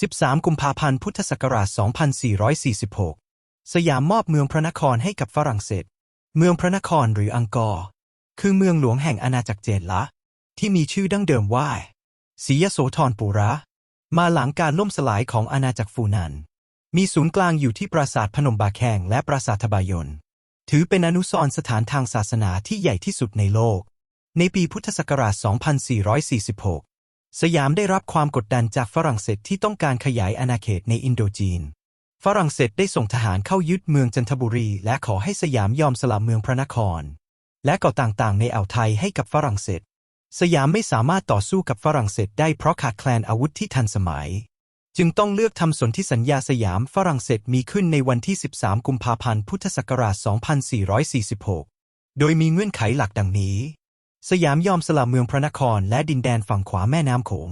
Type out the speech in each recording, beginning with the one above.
13 กุมภาพันธ์พุทธศักราช 2446 สยามมอบเมืองพระนครให้กับฝรั่งเศส เมืองพระนครหรืออังกอร์ คือเมืองหลวงแห่งอาณาจักรเจนละ ที่มีชื่อดั้งเดิมว่าศรียโสธรปุระ มาหลังการล่มสลายของอาณาจักรฟูนัน มีศูนย์กลางอยู่ที่ปราสาทพนมบาแคงและปราสาททบายน ถือเป็นอนุสรณ์สถานทางศาสนาที่ใหญ่ที่สุดในโลก ในปีพุทธศักราช 2446 สยามได้รับความกดดันจากฝรั่งเศสที่ต้องการขยายอาณาเขตในอินโดจีน ฝรั่งเศสได้ส่งทหารเข้ายึดเมืองจันทบุรี และขอให้สยามยอมสละเมืองพระนคร และเกาะต่างๆ ในอ่าวไทยให้กับฝรั่งเศส สยามไม่สามารถต่อสู้กับฝรั่งเศสได้เพราะขาดแคลนอาวุธที่ทันสมัย จึงต้องเลือกทำสนธิสัญญาสยามฝรั่งเศสมีขึ้นในวันที่ 13 กุมภาพันธ์ พุทธศักราช 2446 โดยมีเงื่อนไขหลักดังนี้ สยามยอมสละเมืองพระนครและดินแดนฝั่งขวาแม่น้ำโขง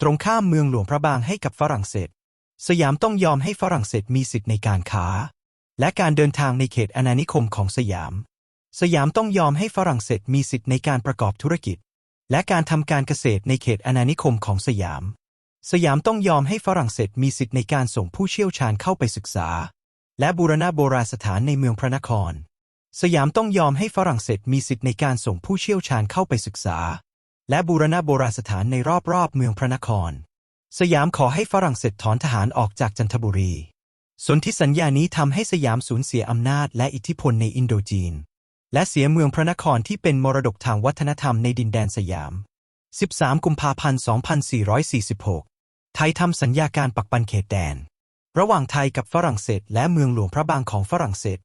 ตรงข้ามเมืองหลวงพระบางให้กับฝรั่งเศส สยามต้องยอมให้ฝรั่งเศสมีสิทธิ์ในการค้า และการเดินทางในเขตอาณานิคมของสยาม สยามต้องยอมให้ฝรั่งเศสมีสิทธิ์ในการประกอบธุรกิจ และการทำการเกษตรในเขตอาณานิคมของสยาม สยามต้องยอมให้ฝรั่งเศสมีสิทธิ์ในการส่งผู้เชี่ยวชาญเข้าไปศึกษา และบูรณะโบราณสถานในเมืองพระนคร สยามต้องยอมให้ฝรั่งเศสมีสิทธิ์ในการส่งผู้เชี่ยวชาญเข้าไปศึกษา และบูรณะโบราณสถานในรอบๆเมืองพระนคร สยามขอให้ฝรั่งเศสถอนทหารออกจากจันทบุรี สนธิสัญญานี้ทำให้สยามสูญเสียอำนาจและอิทธิพลในอินโดจีน และเสียเมืองพระนครที่เป็นมรดกทางวัฒนธรรมในดินแดนสยาม 13 กุมภาพันธ์ 2446 ไทยทำสัญญาการปักปันเขตแดน ระหว่างไทยกับฝรั่งเศสและเมืองหลวงพระบางของฝรั่งเศส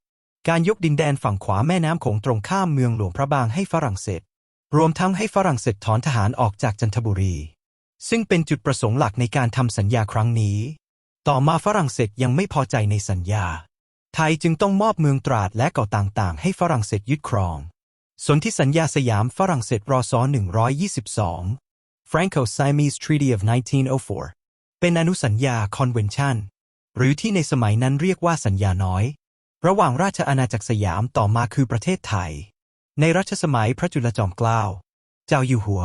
การยกดินแดนฝั่งขวาแม่น้ำโขงตรงข้ามเมืองหลวงพระบางให้ฝรั่งเศส รวมทั้งให้ฝรั่งเศสถอนทหารออกจากจันทบุรี ซึ่งเป็นจุดประสงค์หลักในการทำสัญญาครั้งนี้ ต่อมาฝรั่งเศสยังไม่พอใจในสัญญา ไทยจึงต้องมอบเมืองตราดและเกาะต่างๆ ให้ฝรั่งเศสยึดครอง สนธิสัญญาสยามฝรั่งเศสรอซ122 Franco-Siamese Treaty of 1904 เป็นอนุสัญญา Convention หรือที่ในสมัยนั้นเรียกว่าสัญญาน้อย ระหว่างราชอาณาจักรสยามต่อมาคือประเทศไทย ในรัชสมัยพระจุลจอมเกล้า เจ้าอยู่หัว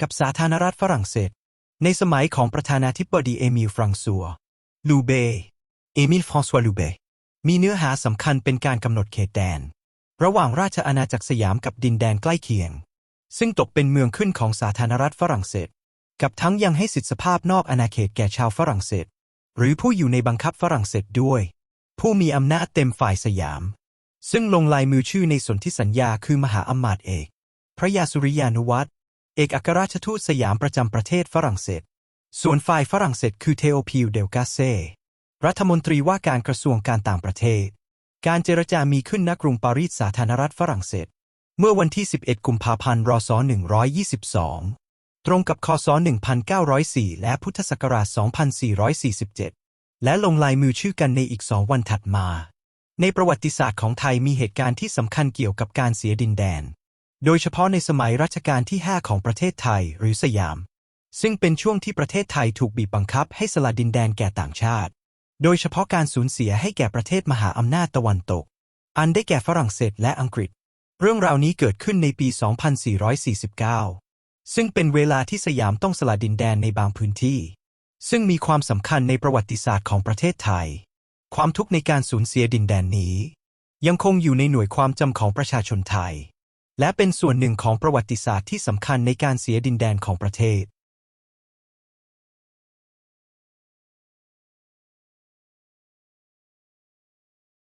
กับสาธารณรัฐฝรั่งเศส ในสมัยของประธานาธิบดีเอมิลฟรังซัว ลูเบ เอมิลฟรองซัวลูเบ มีเนื้อหาสำคัญเป็นการกำหนดเขตแดน ระหว่างราชอาณาจักรสยามกับดินแดนใกล้เคียง ซึ่งตกเป็นเมืองขึ้นของสาธารณรัฐฝรั่งเศส กับทั้งยังให้สิทธิภาพนอกอาณาเขตแก่ชาวฝรั่งเศส หรือผู้อยู่ในบังคับฝรั่งเศสด้วย ผู้มีอำนาจเต็มฝ่ายสยาม ซึ่งลงลายมือชื่อในสนธิสัญญาคือมหาอำมาตย์เอก พระยาสุริยานุวัตรเอกอัครราชทูตสยามประจำประเทศฝรั่งเศส ส่วนฝ่ายฝรั่งเศสคือเทโอพิวเดลกาเซ รัฐมนตรีว่าการกระทรวงการต่างประเทศ การเจรจามีขึ้นณกรุงปารีสสาธารณรัฐฝรั่งเศส เมื่อวันที่ 11 กุมภาพันธ์ รศ 122 ตรงกับคศ 1904 และพุทธศักราช 2447 และลงลายมือชื่อกันในอีกสองวันถัดมา ในประวัติศาสตร์ของไทยมีเหตุการณ์ที่สำคัญเกี่ยวกับการเสียดินแดน โดยเฉพาะในสมัยรัชกาลที่ 5 ของประเทศไทยหรือสยาม ซึ่งเป็นช่วงที่ประเทศไทยถูกบีบบังคับให้สละดินแดนแก่ต่างชาติ โดยเฉพาะการสูญเสียให้แก่ประเทศมหาอำนาจตะวันตก อันได้แก่ฝรั่งเศสและอังกฤษ เรื่องราวนี้เกิดขึ้นในปี 2449 ซึ่งเป็นเวลาที่สยามต้องสละดินแดนในบางพื้นที่ ซึ่งมีความสำคัญในประวัติศาสตร์ของประเทศไทย ความทุกข์ในการสูญเสียดินแดนนี้ ยังคงอยู่ในหน่วยความจำของประชาชนไทย และเป็นส่วนหนึ่งของประวัติศาสตร์ที่สำคัญในการเสียดินแดนของประเทศ